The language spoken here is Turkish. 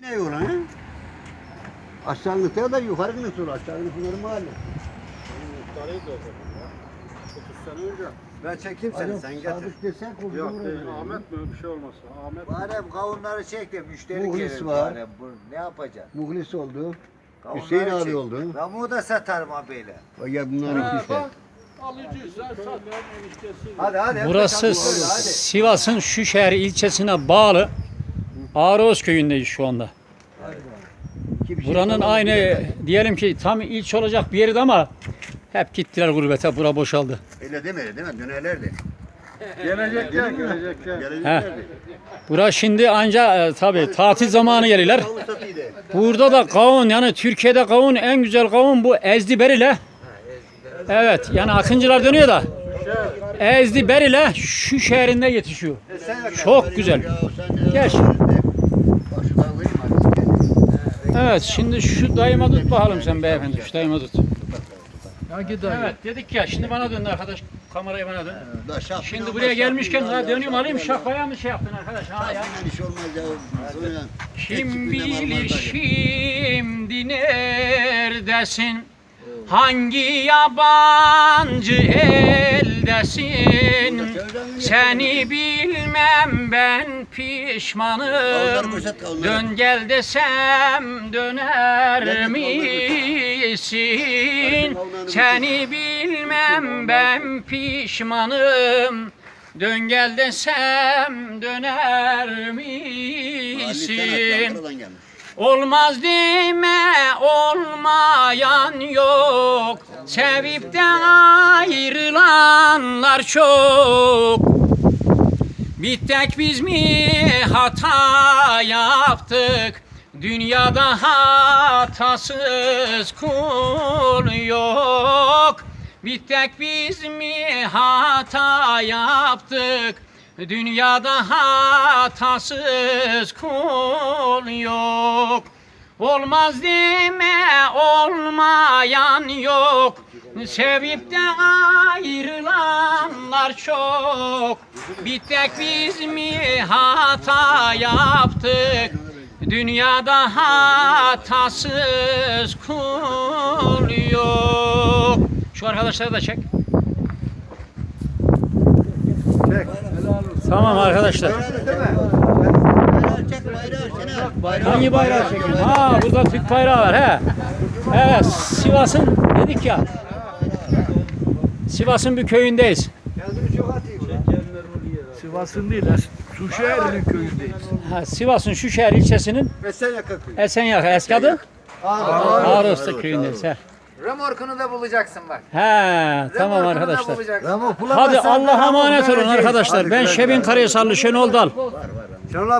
Ne yol ha? Aşağılıkta da yukarı nasıl olur? Aşağılık bunların mahalle. Muhtarıydı o zaman ya. 30 sene önce. Ben çekeyim seni sen getir. Sadık desek olur. Yok değil. Ahmet mi? Bir şey olmasa. Ahmet mi? Bari kavunları çek de müşteri Muhlis gelir var. bari. Bu, ne yapacaksın? Muhlis oldu. Kavunları Hüseyin abi çek. oldu. Ben bunu da satarım abiyle. Ya bunlar ikisi. Alıcıysan sat. Hadi hadi. Burası hadi. Sivas'ın Şüşehir ilçesine bağlı Ağrıoz köyündeyiz şu anda. Buranın aynı diyelim ki tam ilçe olacak bir yerdi ama hep gittiler gurbete. Bura boşaldı. Öyle demedi değil mi? Dönerlerdi. Gelecekler, gelecekler. Geleceklerdi. Bura şimdi anca e, tabi tatil zamanı gelirler. Kavun satıydı. Burada da kavun yani Türkiye'de kavun en güzel kavun bu Ezdi Berile. Evet yani akıncılar dönüyor da Ezdi Berile şu şehrinde yetişiyor. Çok güzel. Ya sen Gel. Bak şuradan koyayım hadi. Evet şimdi şu dayıma tut bakalım sen beyefendi. Şu dayıma tut. Evet dedik ya şimdi bana döndü arkadaş. Kamerayı bana dön. Da şap- Şimdi buraya şap- gelmişken ya, ha dönüyorum şap- alayım ya. şapkaya mı şey yaptın arkadaş? Ha ya. Şapkayla iş olmaz ya. Sonra Kim bilir şimdi neredesin? Hangi yabancı eldesin? Seni bilmem ben pişmanım. Dön gel desem döner misin? Seni bilmem ben pişmanım. Dön gel desem döner misin? Olmaz deme olmayan yok Sevip de ayrılanlar çok Bir tek biz mi hata yaptık? Dünyada hatasız kul yok. Bir tek biz mi hata yaptık? Dünyada hatasız kul yok Olmaz deme olmayan yok. Sevip de ayrılanlar çok. Bir tek biz mi hata yaptık? Dünyada hatasız kul yok. Şu arkadaşları da çek. Tamam arkadaşlar. Bayrağı. Hangi bayrağı çekiyorsun? Ha burada Türk bayrağı var he. Evet Sivas'ın dedik ya. Sivas'ın bir köyündeyiz. Sivas'ın değil, Suşehir'in köyündeyiz. Ha, Sivas'ın Şüşehir ilçesinin Esenyaka köyü. Esenyaka eski adı Ağrıosta köyündeyiz. He. Remorkunu da bulacaksın bak. He tamam Remorkunu da arkadaşlar. bulacaksın. Hadi Allah'a emanet olun arkadaşlar. Ben Şebin Karahisarlı Şenol Dal. Şenol